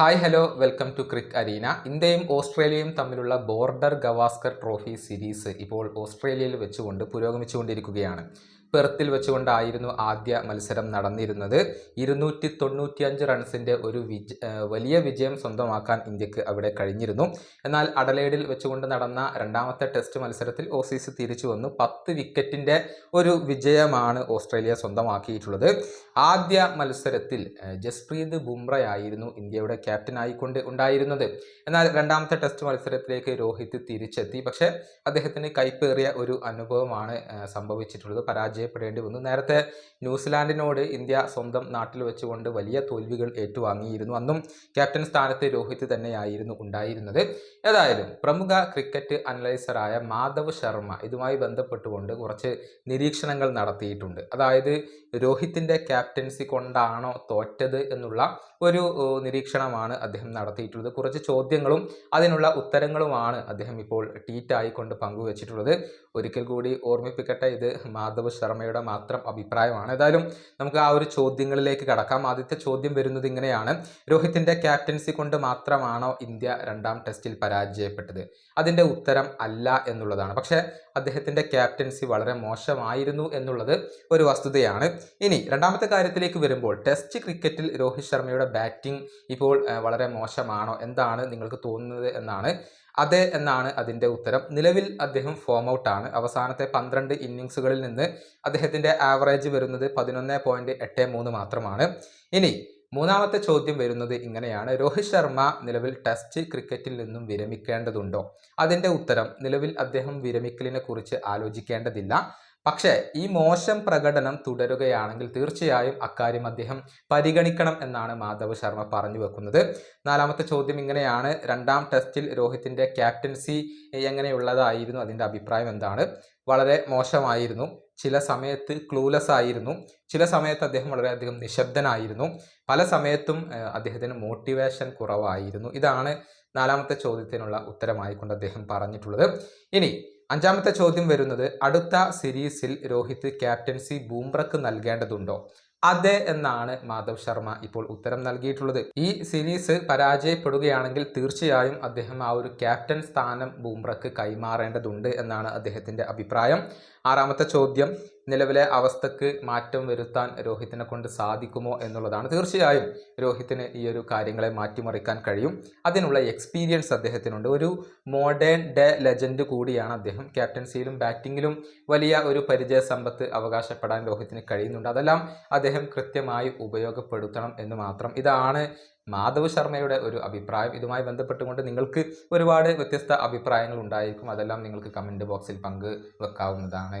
Hi hello welcome to crick arena ഇന്ത്യയും ഓസ്ട്രേലിയയും തമ്മിലുള്ള ബോർഡർ ഗവാസ്കർ ട്രോഫി സീരീസ് ഇപ്പോൾ ഓസ്ട്രേലിയയിൽ വെച്ചുകൊണ്ട് പുരോഗമിച്ചുകൊണ്ടിരിക്കുകയാണ്. പെർത്തിൽ വെച്ചുകൊണ്ടായിരുന്നു ആദ്യ മത്സരം നടന്നിരുന്നത്. ഇരുന്നൂറ്റി തൊണ്ണൂറ്റിയഞ്ച് റൺസിന്റെ ഒരു വിജ വലിയ വിജയം സ്വന്തമാക്കാൻ ഇന്ത്യയ്ക്ക് അവിടെ കഴിഞ്ഞിരുന്നു. എന്നാൽ അഡലേഡിൽ വെച്ചുകൊണ്ട് നടന്ന രണ്ടാമത്തെ ടെസ്റ്റ് മത്സരത്തിൽ ഓസീസ് തിരിച്ചു വന്നു. പത്ത് വിക്കറ്റിന്റെ ഒരു വിജയമാണ് ഓസ്ട്രേലിയ സ്വന്തമാക്കിയിട്ടുള്ളത്. ആദ്യ മത്സരത്തിൽ ജസ്പ്രീത് ബുംറയായിരുന്നു ഇന്ത്യയുടെ ക്യാപ്റ്റനായിക്കൊണ്ട് ഉണ്ടായിരുന്നത്. എന്നാൽ രണ്ടാമത്തെ ടെസ്റ്റ് മത്സരത്തിലേക്ക് രോഹിത് തിരിച്ചെത്തി. പക്ഷേ അദ്ദേഹത്തിന് കൈപ്പേറിയ ഒരു അനുഭവമാണ് സംഭവിച്ചിട്ടുള്ളത്. സംഭവിച്ചിട്ടുള്ളത് പരാജയപ്പെടേണ്ടി വന്നു. നേരത്തെ ന്യൂസിലാൻഡിനോട് ഇന്ത്യ സ്വന്തം നാട്ടിൽ വെച്ചുകൊണ്ട് വലിയ തോൽവികൾ ഏറ്റുവാങ്ങിയിരുന്നു. അന്നും ക്യാപ്റ്റൻ സ്ഥാനത്ത് രോഹിത് തന്നെയായിരുന്നു ഉണ്ടായിരുന്നത്. ഏതായാലും പ്രമുഖ ക്രിക്കറ്റ് അനലൈസറായ മാധവ് ശർമ്മ ഇതുമായി ബന്ധപ്പെട്ടുകൊണ്ട് കുറച്ച് നിരീക്ഷണങ്ങൾ നടത്തിയിട്ടുണ്ട്. അതായത് രോഹിത്തിന്റെ ക്യാപ്റ്റൻസി കൊണ്ടാണോ തോറ്റത് എന്നുള്ള ഒരു നിരീക്ഷണമാണ് അദ്ദേഹം നടത്തിയിട്ടുള്ളത്. കുറച്ച് ചോദ്യങ്ങളും അതിനുള്ള ഉത്തരങ്ങളുമാണ് അദ്ദേഹം ഇപ്പോൾ ട്വീറ്റായിക്കൊണ്ട് പങ്കുവച്ചിട്ടുള്ളത്. ഒരിക്കൽ കൂടി ഓർമ്മിപ്പിക്കട്ടെ ഇത് മാധവ് ശർമ്മയുടെ മാത്രം അഭിപ്രായമാണ്. ഏതായാലും നമുക്ക് ആ ഒരു ചോദ്യങ്ങളിലേക്ക് കടക്കാം. ആദ്യത്തെ ചോദ്യം വരുന്നത് ഇങ്ങനെയാണ്. രോഹിത്തിന്റെ ക്യാപ്റ്റൻസി കൊണ്ട് മാത്രമാണോ ഇന്ത്യ രണ്ടാം ടെസ്റ്റിൽ പരാജയപ്പെട്ടത്? അതിന്റെ ഉത്തരം അല്ല എന്നുള്ളതാണ്. പക്ഷേ അദ്ദേഹത്തിന്റെ ക്യാപ്റ്റൻസി വളരെ മോശമായിരുന്നു എന്നുള്ളത് ഒരു വസ്തുതയാണ്. ഇനി രണ്ടാമത്തെ കാര്യത്തിലേക്ക് വരുമ്പോൾ ടെസ്റ്റ് ക്രിക്കറ്റിൽ രോഹിത് ശർമ്മയുടെ ബാറ്റിംഗ് ഇപ്പോൾ വളരെ മോശമാണോ? എന്താണ് നിങ്ങൾക്ക് തോന്നുന്നത് എന്നാണ് അതെ എന്നാണ് അതിന്റെ ഉത്തരം. നിലവിൽ അദ്ദേഹം ഫോം ഔട്ടാണ് അവസാനത്തെ പന്ത്രണ്ട് ഇന്നിങ്സുകളിൽ നിന്ന് അദ്ദേഹത്തിന്റെ ആവറേജ് വരുന്നത് പതിനൊന്ന് പോയിന്റ് എട്ട് മൂന്ന് മാത്രമാണ്. ഇനി മൂന്നാമത്തെ ചോദ്യം വരുന്നത് ഇങ്ങനെയാണ്. രോഹിത് ശർമ്മ നിലവിൽ ടെസ്റ്റ് ക്രിക്കറ്റിൽ നിന്നും വിരമിക്കേണ്ടതുണ്ടോ? അതിന്റെ ഉത്തരം നിലവിൽ അദ്ദേഹം വിരമിക്കലിനെ കുറിച്ച് ആലോചിക്കേണ്ടതില്ല. പക്ഷേ ഈ മോശം പ്രകടനം തുടരുകയാണെങ്കിൽ തീർച്ചയായും അക്കാര്യം അദ്ദേഹം പരിഗണിക്കണം എന്നാണ് മാധവ് ശർമ്മ പറഞ്ഞു വെക്കുന്നത്. നാലാമത്തെ ചോദ്യം ഇങ്ങനെയാണ്. രണ്ടാം ടെസ്റ്റിൽ രോഹിത്തിന്റെ ക്യാപ്റ്റൻസി എങ്ങനെയുള്ളതായിരുന്നു? അതിന്റെ അഭിപ്രായം എന്താണ്? വളരെ മോശമായിരുന്നു. ചില സമയത്ത് ക്ലൂലെസ് ആയിരുന്നു. ചില സമയത്ത് അദ്ദേഹം വളരെയധികം നിശബ്ദനായിരുന്നു. പല സമയത്തും അദ്ദേഹത്തിന് മോട്ടിവേഷൻ കുറവായിരുന്നു. ഇതാണ് നാലാമത്തെ ചോദ്യത്തിനുള്ള ഉത്തരമായിക്കൊണ്ട് അദ്ദേഹം പറഞ്ഞിട്ടുള്ളത്. ഇനി അഞ്ചാമത്തെ ചോദ്യം വരുന്നത് അടുത്ത സീരീസിൽ രോഹിത് ക്യാപ്റ്റൻസി ബൂംബ്രക്ക് നൽകേണ്ടതുണ്ടോ? അതെ എന്നാണ് മാധവ് ശർമ്മ ഇപ്പോൾ ഉത്തരം നൽകിയിട്ടുള്ളത്. ഈ സീരീസ് പരാജയപ്പെടുകയാണെങ്കിൽ തീർച്ചയായും അദ്ദേഹം ആ ഒരു ക്യാപ്റ്റൻ സ്ഥാനം ബൂംബ്രക്ക് കൈമാറേണ്ടതുണ്ട് എന്നാണ് അദ്ദേഹത്തിന്റെ അഭിപ്രായം. ആറാമത്തെ ചോദ്യം നിലവിലെ അവസ്ഥക്ക് മാറ്റം വരുത്താൻ രോഹിത്തിനെ കൊണ്ട് സാധിക്കുമോ എന്നുള്ളതാണ് തീർച്ചയായും രോഹിത്തിന് ഈ ഒരു കാര്യങ്ങളെ മാറ്റിമറിക്കാൻ കഴിയും. അതിനുള്ള എക്സ്പീരിയൻസ് അദ്ദേഹത്തിനുണ്ട്. ഒരു മോഡേൺ ഡേ ലെജൻഡ് കൂടിയാണ് അദ്ദേഹം. ക്യാപ്റ്റൻസിയിലും ബാറ്റിങ്ങിലും വലിയ ഒരു പരിചയ സമ്പത്ത് അവകാശപ്പെടാൻ രോഹിത്തിന് കഴിയുന്നുണ്ട്. അതെല്ലാം അദ്ദേഹം കൃത്യമായി ഉപയോഗപ്പെടുത്തണം എന്ന് മാത്രം. ഇതാണ് മാധവ് ശർമ്മയുടെ ഒരു അഭിപ്രായം. ഇതുമായി ബന്ധപ്പെട്ടുകൊണ്ട് നിങ്ങൾക്ക് ഒരുപാട് വ്യത്യസ്ത അഭിപ്രായങ്ങൾ ഉണ്ടായിരിക്കും. അതെല്ലാം നിങ്ങൾക്ക് കമന്റ് ബോക്സിൽ പങ്ക് വെക്കാവുന്നതാണ്